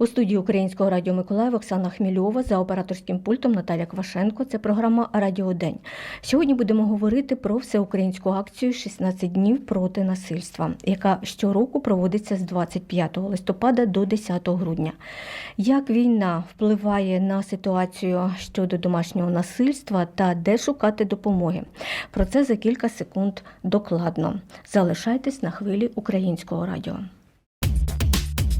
У студії Українського радіо Миколаїв Оксана Хмільова за операторським пультом Наталя Квашенко. Це програма Радіо День. Сьогодні будемо говорити про всеукраїнську акцію «16 днів проти насильства, яка щороку проводиться з 25 листопада до 10 грудня. Як війна впливає на ситуацію щодо домашнього насильства та де шукати допомоги? Про це за кілька секунд докладно. Залишайтесь на хвилі українського радіо.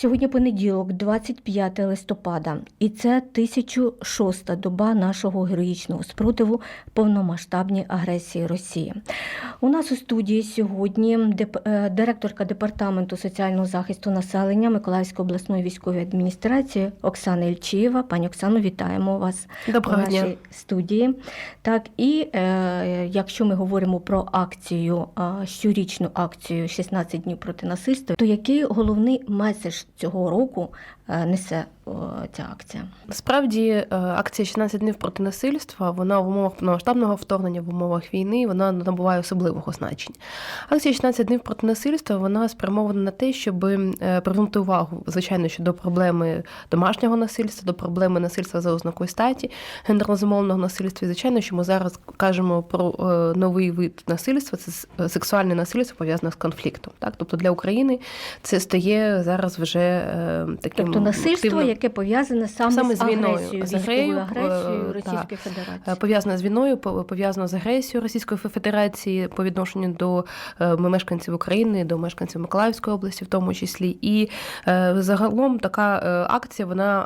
Сьогодні понеділок, 25 листопада, і це 1006-та доба нашого героїчного спротиву повномасштабній агресії Росії. У нас у студії сьогодні е, директорка департаменту соціального захисту населення Миколаївської обласної військової адміністрації Оксана Ільчиєва. Пані Оксано, вітаємо вас Доброго у нашій дня. студії. Так, і е, якщо ми говоримо про акцію, е, щорічну акцію «16 днів проти насильства, то який головний меседж цього року несе е, ця акція? Насправді е, акція «16 днів проти насильства. Вона в умовах повномасштабного вторгнення, в умовах війни, вона набуває особливого значення. Акція «16 днів проти насильства вона спрямована на те, щоб е, привернути увагу, звичайно, що до проблеми домашнього насильства, до проблеми насильства за ознакою статі, гендерно-зумовленого насильства. І звичайно, що ми зараз кажемо про новий вид насильства, це сексуальне насильство пов'язане з конфліктом. Так, тобто для України це стає зараз вже таким Тобто насильство, яке пов'язане саме, Саме з війною, агресією, з агрею, агресією е, Російської Е, Федерації. пов'язана з війною, по- пов'язана з агресією Російської Федерації по відношенню до е, мешканців України, до мешканців Миколаївської області, в тому числі. І е, загалом така е, акція вона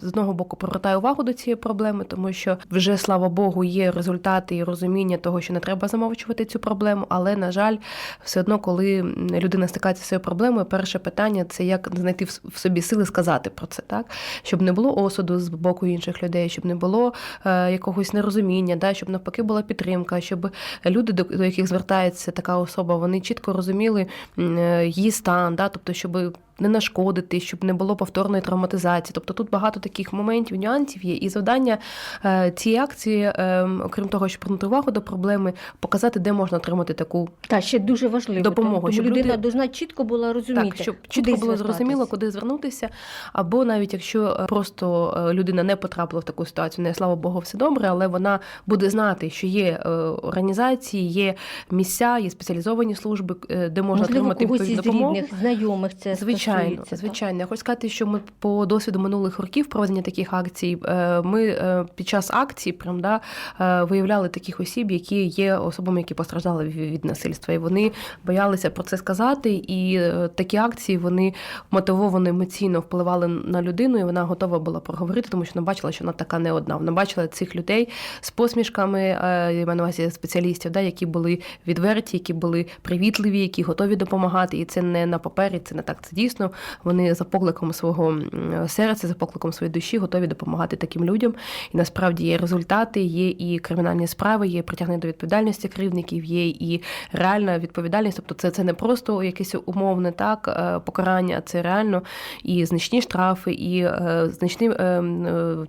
е, з одного боку привертає увагу до цієї проблеми, тому що вже слава Богу є результати і розуміння того, що не треба замовчувати цю проблему. Але на жаль, все одно, коли людина стикається з цією проблемою, перше питання це як знайти в собі сили сказати про це, так? Щоб не було осуду з боку інших людей, щоб не було е, якогось нерозуміння, да, щоб навпаки була підтримка, щоб люди, до, до яких звертається така особа, вони чітко розуміли е, її стан, да, тобто, щоб не нашкодити, щоб не було повторної травматизації. Тобто тут багато таких моментів, нюансів є. І завдання е, цієї акції, е, окрім того, щоб привернути увагу до проблеми, показати, де можна отримати таку Та ще дуже важливо. допомогу, тому щоб людина люди- должна чітко була розуміти, так, щоб чітко було зрозуміло, куди звернутися. Або навіть якщо е, просто е, людина не потрапила в таку ситуацію, не слава Богу, все добре, але вона буде знати, що є е, організації, є місця, є спеціалізовані служби, е, де можна Можливо, отримати когось відповідну із допомогу. рідних, знайомих це Звичайно, стосується, так? звичайно. Я хочу сказати, що ми по досвіду минулих років проведення таких акцій. е, Ми е, під час акцій прям да е, виявляли таких осіб, які є особами, які постраждали від насильства, і вони боялися про це сказати. І такі акції вони мотивовано емоційно впливали на людину, і вона готова була проговорити, тому що вона бачила, що вона така не одна. Вона бачила цих людей з посмішками, я маю на увазі спеціалістів, да, які були відверті, які були привітливі, які готові допомагати. І це не на папері, це не так. Це дійсно вони за покликом свого серця, за покликом своєї душі готові допомагати таким людям. І насправді є результати, є і кримінальні справи, є притягнення до відповідальності кривдників, є і реальна відповідальність. Тобто, це, це не просто якесь умовне так е, покарання, це реально і значні штрафи, і е, значні е,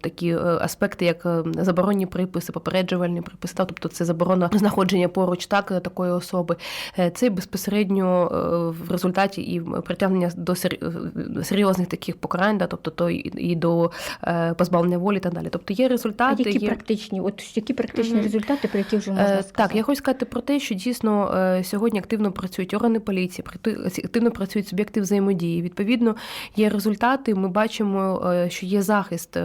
такі аспекти, як заборонні приписи, попереджувальні приписи. Так, тобто це заборона знаходження поруч так такої особи. Це безпосередньо в результаті і притягнення до серйозних таких покарань, да, тобто то і, до е, позбавлення волі і так далі. Тобто є А результати. які є... практичні, от які практичні Мгм. результати, про які вже можна Е, сказати? Так, я хочу сказати про те, що дійсно е, сьогодні активно працюють органи поліції, активно працюють суб'єкти взаємодії. Відповідно, є результати. Ми бачимо, що є захист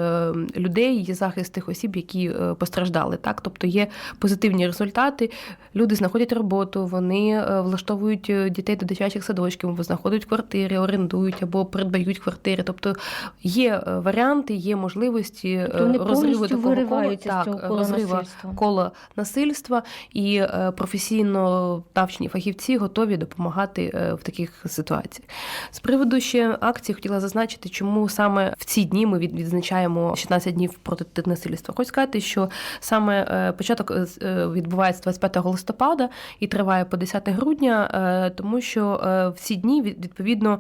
людей, є захист тих осіб, які постраждали. Так, тобто є позитивні результати. Люди знаходять роботу, вони влаштовують дітей до дитячих садочків, знаходять квартири, орендують або придбають квартири. Тобто є е, варіанти, є можливості е, Тобто вони розриву такого кола. Так, кола розрива насильства. коло насильства, і е, професійно навчені фахівці готові допомагати е, в таких ситуаціях. З приводу ще акції хотіла зазначити, чому саме в ці дні ми від- відзначаємо 16 днів проти насильства. Хочу сказати, що саме е, початок е, е, відбувається 25 листопада і триває по 10 грудня, е, тому що е, в ці дні від- відповідно е,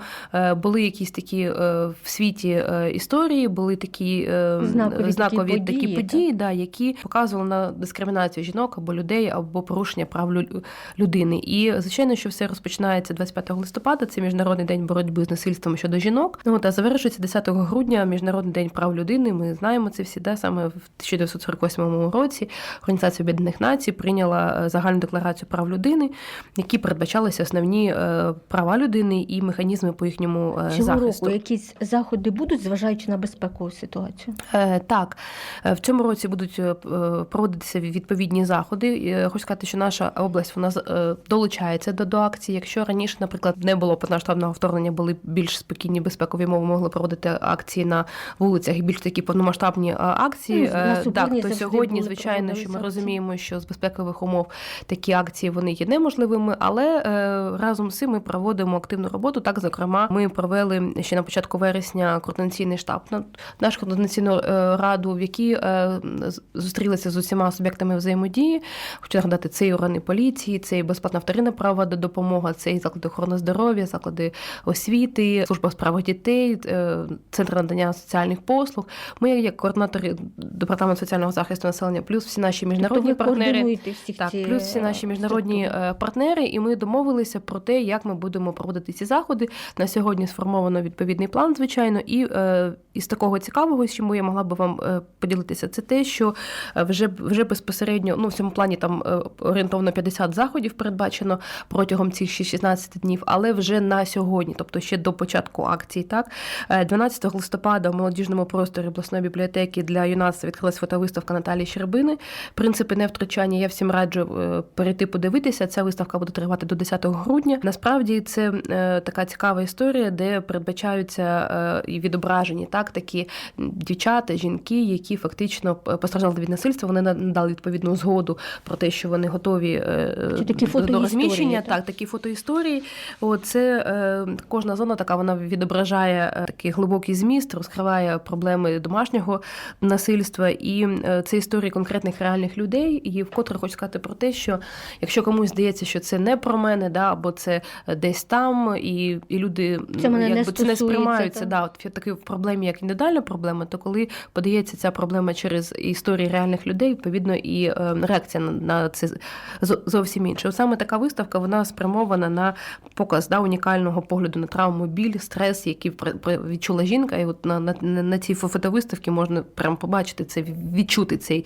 були якісь такі е, в світі е, історії, були такі е, Знакові знакові такі такі події, події, да, які показували на дискримінацію жінок або людей, або порушення прав лю- людини. І звичайно, що все розпочинається 25 листопада. Це міжнародний день боротьби з насильством щодо жінок. Ну та завершується 10 грудня, міжнародний день прав людини. Ми знаємо це всі, да, саме в 1948 році Організація Об'єднаних Націй прийняла е, загальну декларацію прав людини, які передбачалися основні е, права людини і механізми по їхньому е, Цього захисту. року якісь заходи будуть, зважаючи на безпекову ситуацію? Е, Так, Е, в цьому році будуть е, е, проводитися відповідні заходи. Е, Хочу сказати, що наша область вона е, долучається до, до акції. Якщо раніше, наприклад, не було повноштабного вторгнення, були більш спокійні безпекові мови, могли проводити акції на вулицях і більш такі повномасштабні е, акції. Ну, Е, так, то сьогодні, звичайно, що ми розуміємо, що з безпекових умов такі акції вони є неможливими, але е, разом з цим ми проводимо активну роботу. Так, зокрема, ми провели ще на початку вересня координаційний штаб на нашу координаційну е, раду, в якій е, зустрілися з усіма суб'єктами взаємодії. Хочу нагадати, це і органи поліції, це і безплатна вторинна права до допомога, це і заклади охорони здоров'я, заклади освіти, служба у справах дітей, е, центр надання соціальних послуг. Ми, як координатори департаменту соціального захисту населення, плюс всі наші міжнародні тобто партнери. Так, ці, плюс всі наші міжнародні партнери, і ми домовилися про те, як ми будемо проводити ці заходи. На сьогодні сформовано відповідний план, звичайно, і е, із такого цікавого, з чим я могла би вам е, поділитися, це те, що е, вже вже безпосередньо ну в цьому плані там орієнтовно 50 заходів передбачено протягом цих ще 16 днів, але вже на сьогодні, тобто ще до початку акції, так Е, 12 листопада в молодіжному просторі обласної бібліотеки для юнацтва відкрилась фотовиставка Наталії Щербини. Принципи невтручання. Я всім раджу перейти подивитися. Ця виставка буде тривати до 10 грудня. Насправді це така цікава історія, де передбачаються е, і відображені так такі дівчата, жінки, які фактично постраждали від насильства. Вони надали відповідну згоду про те, що вони готові е, Чи такі до розміщення. так? Так, такі фотоісторії. О, це е, кожна зона така вона відображає е, такий глибокий зміст, розкриває проблеми домашнього насильства, і е, це історії конкретних реальних людей. І вкотре хочу сказати про те, що якщо комусь здається, що це не про мене, да, або це десь там, і, і люди Це мене не якби це не стосується, сприймаються. Да, от в проблемі, як індивідуальна проблема, то коли подається ця проблема через історії реальних людей, відповідно, і е, реакція на, на це зовсім інше. От Саме така виставка вона спрямована на показ да, унікального погляду на травму, біль, стрес, який відчула жінка. І от на, на, на цій фотовиставці можна прям побачити це, відчути цей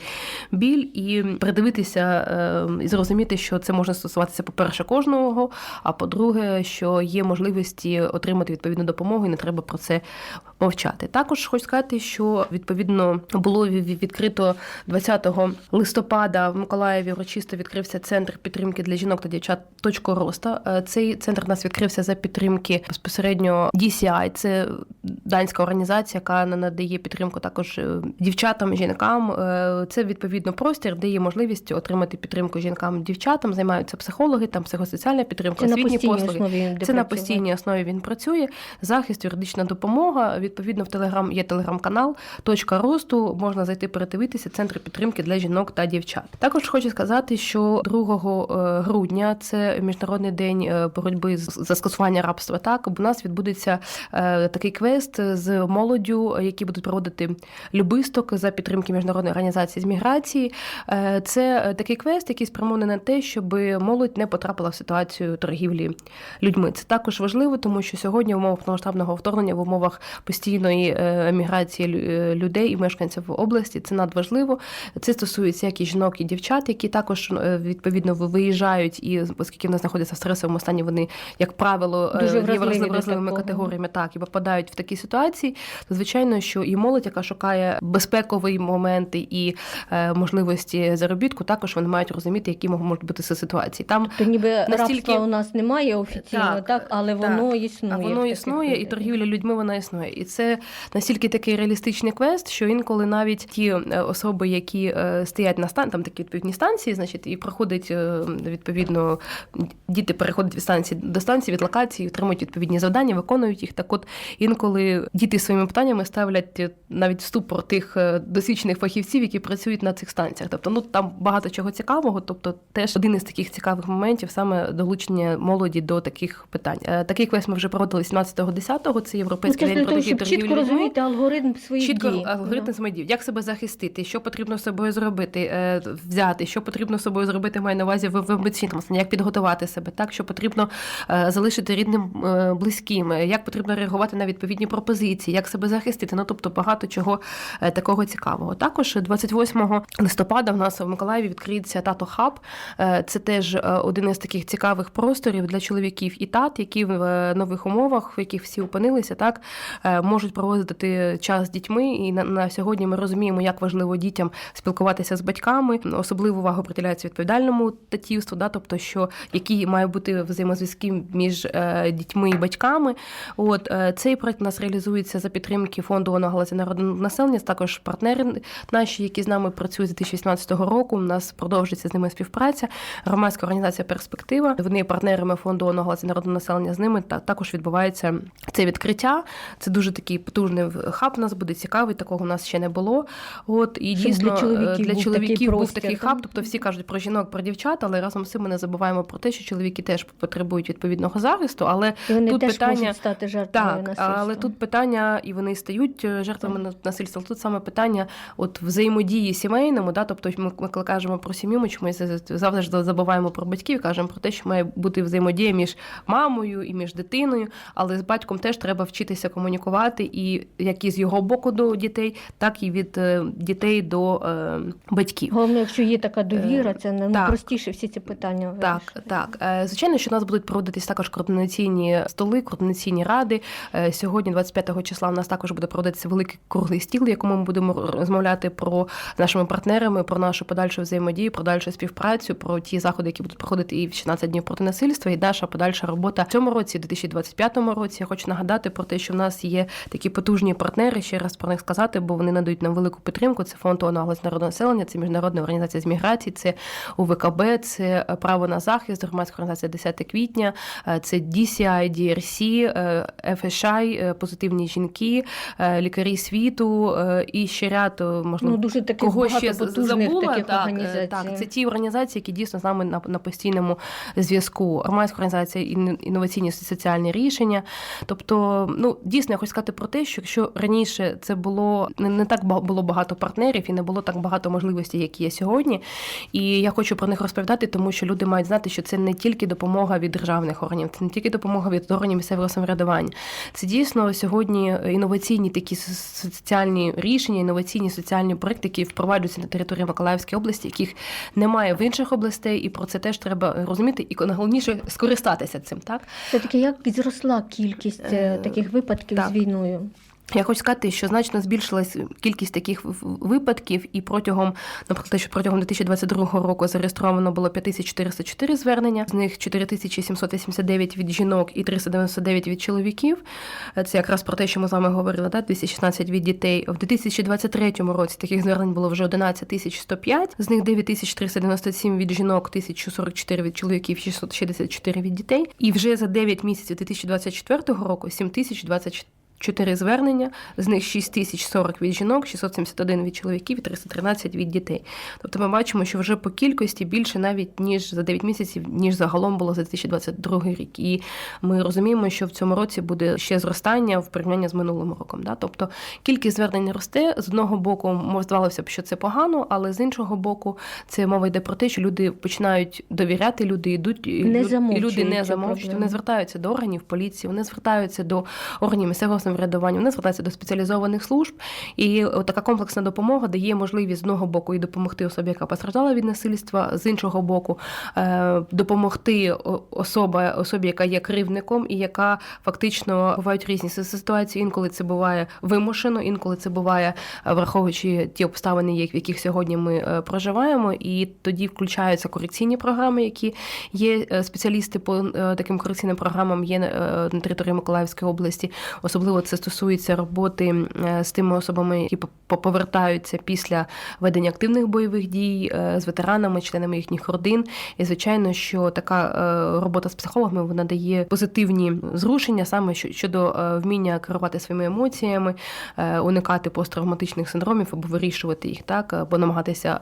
біль і придивитися е, і зрозуміти, що це може стосуватися, по-перше, кожного. А по-друге, що є можливості отримати відповідну допомогу, і не треба про це мовчати. Також хочу сказати, що відповідно було ві- відкрито 20 листопада в Миколаєві урочисто відкрився центр підтримки для жінок та дівчат «Точка росту». Е, Цей центр у нас відкрився за підтримки безпосередньо DCI, це данська організація, яка надає підтримку також е, дівчатам, жінкам. Е, Це відповідно простір, де є можливість отримати підтримку жінкам, дівчатам. Займаються психологи, там психосоціальна підтримка, освітні послуги. Це на постійній основі він працює. Захист, юридична допомога. Відповідно, в телеграм є телеграм-канал точка росту. Можна зайти передивитися центр підтримки для жінок та дівчат. Також хочу сказати, що 2 грудня це міжнародний день е, боротьби за скасування рабства. Так у нас відбудеться е, такий квест з молоддю, які будуть проводити любисток за підтримки міжнародної організації з міграції. Е, Це е, такий квест, який спрямований на те, щоб молодь не потрапила в ситуацію торгівлі людьми. Це також важливо, тому що сьогодні в умовах повномасштабного вторгнення, в умовах постійної е, еміграції е, людей і мешканців області, це надважливо. Це стосується як і жінок, і дівчат, які також е, відповідно виїжджають, і оскільки вони знаходяться в стресовому стані, вони, як правило, Дуже є вразливими категоріями, так і попадають в такі ситуації. То звичайно, що і молодь, яка шукає безпекові моменти і можливості заробітку, також вони мають розуміти, які можуть бути ці ситуації. Там То ніби Настільки- рабства у нас немає офіційно, так, Так, але так. воно існує. А воно існує, і торгівля людьми вона існує. І це настільки такий реалістичний квест, що інколи навіть ті е, особи, які е, стоять на стан, там такі відповідні станції, значить, і проходить е, відповідно, діти переходять від станції до станції, від локації, отримують відповідні завдання, виконують їх. Так от інколи діти своїми питаннями ставлять навіть ступор тих досвідчених фахівців, які працюють на цих станціях. Тобто, ну там багато чого цікавого. Тобто, теж один із таких цікавих моментів саме долучення молоді до таких питань. Такий квест ми вже проводили 17.10, Це Ну, європейський день протидії торгівлі чітко розуміти алгоритм своїх Чітко дій. алгоритм Да. самодів, як себе захистити, що потрібно з собою зробити, е, взяти, що потрібно з собою зробити, маю на увазі в, емоційному стані, як підготувати себе, так що потрібно е, залишити рідним е, близьким, як потрібно реагувати на відповідні пропозиції, як себе захистити. Ну тобто багато чого такого цікавого. Також 28 листопада в нас в Миколаєві відкриється тато хаб. Це теж один із таких цікавих просторів для чоловіків і тат, які в нових умовах, в яких всі опинилися, так можуть проводити час з дітьми. І на, на сьогодні ми розуміємо, як важливо дітям спілкуватися з батьками. Особливу увагу приділяється відповідальному татівству, да, тобто, що які має бути взаємозв'язки між е, дітьми і батьками. От е, цей проект у нас реалізується за підтримки фонду «Воно галузі народного населення. Також партнери наші, які з нами працюють з 2018 року. У нас продовжується з ними співпраця. Громадська організація Перспектива. Вони партнерами фонду «Воно галузі народного населення. З ними та також відбувається це відкриття. Це дуже такий потужний хаб. У нас буде цікавий. Такого у нас ще не було. От і Щоб дійсно для чоловіків для був чоловіків такий був простір, такий так? хаб. Тобто всі кажуть про жінок, про дівчат, але разом з цим ми не забуваємо про те, що чоловіки теж потребують відповідного захисту. Але І вони тут теж питання- можуть стати жертвами так, насильства. але тут питання, і вони стають е, жертвами на- насильства. Тут саме питання от взаємодії сімейному, да, тобто ми, ми кажемо про сім'ю, ми чомусь завжди забуваємо про батьків, кажемо про те, що має бути взаємодія між мамою і між дитиною, але з батьком теж треба вчитися комунікувати, і як і з його боку до дітей, так і від е, дітей до е, батьків. Головне, якщо є така довіра, це так. найпростіше всі ці питання. Так, вирішити. так. Е, Звичайно, що у нас будуть проводитись також координаційні столи, координаційні ради. Е, Сьогодні, 25 числа, у нас також буде проводитися великий круглий стіл, в якому ми будемо розмовляти про з нашими партнерами, про нашу подальшу взаємодію, про дальшу співпрацю, про ті заходи, які будуть проходити і в 16 днів проти насильства, і наша подальша робота в цьому році, в 2025 році. Я хочу нагадати про те, що в нас є такі потужні партнери. Ще раз про них сказати, бо вони надають нам велику підтримку. Це фонд ООН «Голос народного населення, це міжнародна організація з міграції, це УВКБ, це право на захист, громадська організація 10 квітня, е, це DCI, DRC, FSI, позитивні жінки, е, лікарі світу е, і ще ряд можливо. Ну, дуже таких Кого ще забула, таких так, так, це ті організації, які дійсно з нами на, на постійному зв'язку. Громадська організація «Ін- інноваційні соціальні рішення. Тобто, ну дійсно, я хочу сказати про те, що якщо раніше це було не, не так було багато партнерів і не було так багато можливостей, які є сьогодні. І я хочу про них розповідати, тому що люди мають знати, що це не тільки допомога від державних органів, це не тільки допомога від органів місцевого самоврядування. Це дійсно сьогодні інноваційні такі соціальні рішення, інноваційні соціальні проекти, які впроваджуються на території Миколаївської області, яких немає в інших областей, і про це теж треба розуміти, і найголовніше скористатися цим. Так Все-таки як зросла кількість е, Е, таких випадків так. з війною? Я хочу сказати, що значно збільшилась кількість таких випадків, і протягом, наприклад, що протягом 2022 року зареєстровано було 5404 звернення, з них 4789 від жінок і 399 від чоловіків. Це якраз про те, що ми з вами говорили, да? 216 від дітей. В 2023 році таких звернень було вже 11105, з них 9397 від жінок, 1044 від чоловіків, 664 від дітей. І вже за 9 місяців 2024 року 7024 Чотири звернення, з них 6040 від жінок, 671 від чоловіків і 313 від дітей. Тобто ми бачимо, що вже по кількості більше навіть ніж за 9 місяців, ніж загалом було за 2022 рік. І ми розуміємо, що в цьому році буде ще зростання в порівнянні з минулим роком. Да? Тобто кількість звернень росте. З одного боку, може, здавалося б, що це погано, але з іншого боку, це мова йде про те, що люди починають довіряти, люди йдуть і Не люд- і люди не замовчують, вони звертаються до органів поліції, вони звертаються до органів місцевого самоврядування, вони звертаються до спеціалізованих служб. І така комплексна допомога дає можливість з одного боку і допомогти особі, яка постраждала від насильства, з іншого боку, е, допомогти особа, особі, яка є кривдником, і яка фактично бувають різні ситуації. Інколи це буває вимушено, інколи це буває е, враховуючи ті обставини, в яких сьогодні ми е, проживаємо. І тоді включаються корекційні програми, які є е, спеціалісти по е, таким корекційним програмам є е, на території Миколаївської області, особливо особливо це стосується роботи е, з тими особами, які по- повертаються після ведення активних бойових дій е, з ветеранами, членами їхніх родин. І звичайно, що така е, робота з психологами вона дає позитивні зрушення саме щодо вміння керувати своїми емоціями, уникати посттравматичних синдромів або вирішувати їх так, або намагатися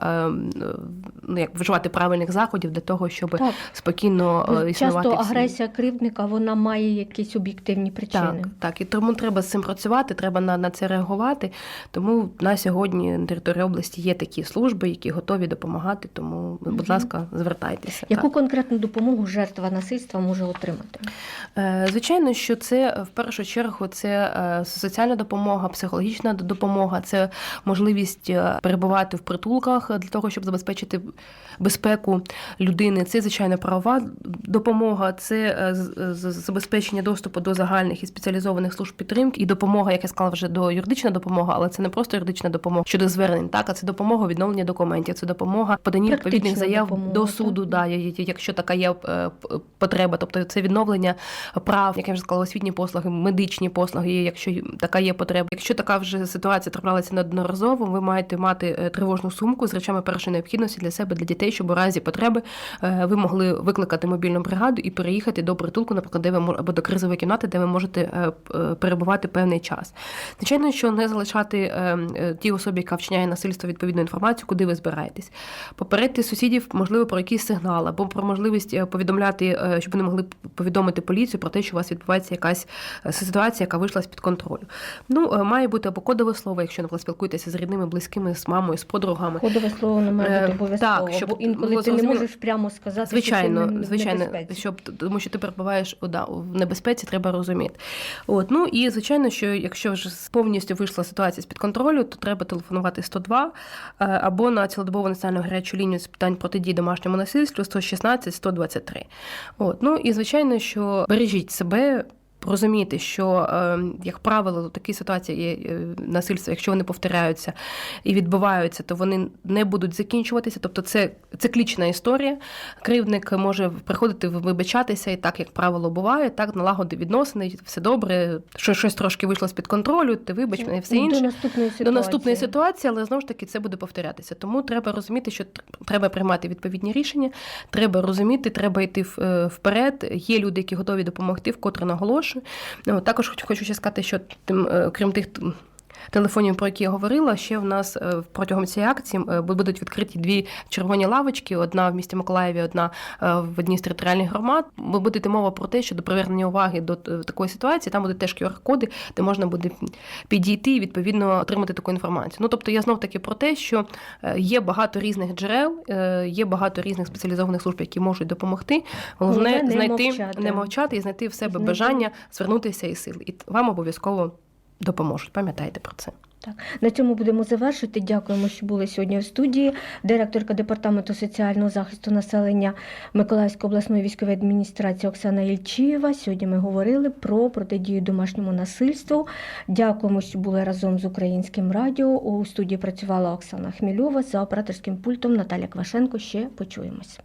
ну як вживати правильних заходів для того, щоб Так. спокійно існувати. Часто агресія кривдника вона має якісь об'єктивні причини. Так, так. І тому треба з цим працювати, треба на, на це реагувати. Тому на сьогодні на території області є такі служби, які готові допомагати. Тому, будь Мгм. ласка, звертайтеся. Яку Так. конкретну допомогу жертва насильства може отримати? Е, Звичайно, що це е, в першу чергу це е, соціальна допомога, психологічна допомога, це можливість перебувати в притулках для того, щоб забезпечити безпеку людини. Це звичайно правова допомога, це забезпечення доступу до загальних і спеціалізованих служб підтримки, і допомога, як я сказала, вже до юридична допомога, але це не просто юридична допомога щодо звернень, так а це допомога у відновленні документів, це допомога Практична відповідних заяв допомога, до так? суду. Да, я- я- якщо така є е, потреба, тобто це відновлення прав, як я вже сказала, освітні послуги, медичні послуги, якщо така є потреба. Якщо така вже ситуація траплялася неодноразово, ви маєте мати е, тривожну сумку з речами першої необхідності для себе, для дітей, щоб у разі потреби е, ви могли викликати мобільну бригаду і переїхати до притулку, наприклад, де ви або до кризової кімнати, де ви можете п- е, перебувати певний час. Звичайно, що не залишати е, е, тій особі, яка вчиняє насильство, відповідну інформацію, куди ви збираєтесь. Попередити сусідів, можливо, про якийсь сигнал, або про можливість е, повідомляти, е, щоб вони могли повідомити поліцію про те, що у вас відбувається якась ситуація, яка вийшла з під контролю. Ну, е, має бути або кодове слово, якщо наприклад, спілкуєтеся з рідними, близькими, з мамою, з подругами. Кодове слово не має бути обов'язково, так, щоб бо інколи ти не можеш прямо сказати, що Звичайно, ти в звичайно, небезпеці. щоб тому, що ти перебуваєш да, в небезпеці, треба розуміти. От ну і звичайно, що якщо вже повністю вийшла ситуація з під контролю, то треба телефонувати 102 е, або на цілодобову національну гарячу лінію з питань протидії домашньому насильству 116 123. От ну і звичайно, що бережіть себе. Розуміти, що, е, як правило, такі ситуації е, насильства, якщо вони повторяються і відбуваються, то вони не будуть закінчуватися. Тобто це циклічна історія. Кривдник може приходити вибачатися, і так, як правило, буває, так налагодити відносини, все добре, що щось трошки вийшло з-під контролю, ти вибач мене все До наступної ситуації. До наступної ситуації, але знову ж таки це буде повторятися. Тому треба розуміти, що тр- треба приймати відповідні рішення, треба розуміти, треба йти е, вперед. Є люди, які готові допомогти, вкотре наголошую. Ну, Також хочу ще сказати, що тим, е, крім тих. Телефонів, про які я говорила, ще в нас е, протягом цієї акції е, будуть відкриті дві червоні лавочки: одна в місті Миколаєві, одна е, в одній з територіальних громад. Ви будете мова про те, що до привернення уваги до такої ситуації там будуть теж QR-коди, де можна буде підійти і відповідно отримати таку інформацію. Ну тобто я знов таки про те, що є багато різних джерел, є багато різних спеціалізованих служб, які можуть допомогти. Головне не знайти мовчати. не мовчати і знайти в себе Знайти. бажання звернутися і сили. І вам обов'язково допоможуть. Пам'ятайте про це. Так, на цьому будемо завершити. Дякуємо, що були сьогодні в студії. Директорка департаменту соціального захисту населення Миколаївської обласної військової адміністрації Оксана Ільчиєва. Сьогодні ми говорили про протидію домашньому насильству. Дякуємо, що були разом з українським радіо. У студії працювала Оксана Хмільова за операторським пультом Наталя Квашенко. Ще почуємось.